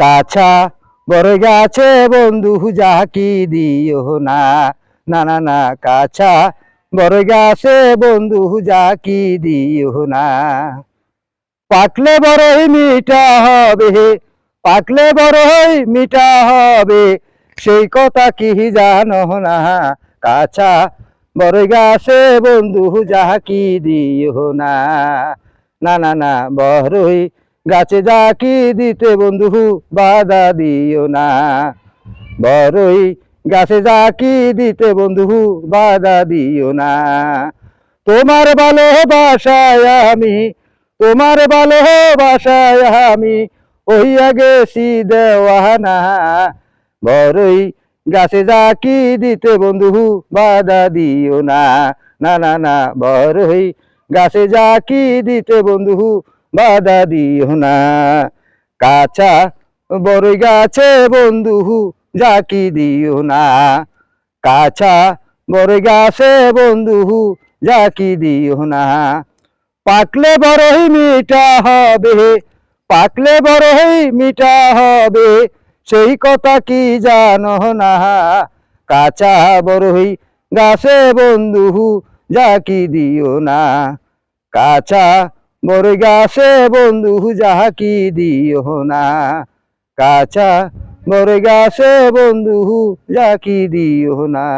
কাছা বড় গাছে বন্ধু যাকি দিও না। না না না, কাছা বড় গাছে বন্ধু যাকি দিও না। পাকলে বড়ই মিঠা হবে পাকলে বড়ই মিঠা হবে, সেই কথা কি জানো না। কাছা বড় গাছে বন্ধু যাকি দিও না। না না না, বড়ই গাছে যাকি দিতে বন্ধু বাধা দিও না। বড়ই গাছে যাকি দিতে বন্ধু বাধা দিও না। তোমার ভালোবাসায় আমি, তোমার ভালোবাসায় আমি ওইয়া গেছি দেওয়ানা বড়ই গাছে যাকি দিতে বন্ধু বাধা দিও না। না না না বড়ই গাছে যাকি দিতে বন্ধু বাধা দিও না। কাঁচা বড়ই গাছে বন্ধু যাকি দিও না। কাঁচা বড়ই গাছে বন্ধু জাকি দিও না। পাকলে বড়ই মিঠা হবে, পাকলে বড়ই মিঠা হবে, সেই কথা কি জানো না। কাঁচা বড়ই গাছে বন্ধু যাকি দিও না। কাঁচা বড়ই গাছে বন্ধু যাকি দিও না। কাঁচা মরে গাছে বন্ধু যাকি দিও না।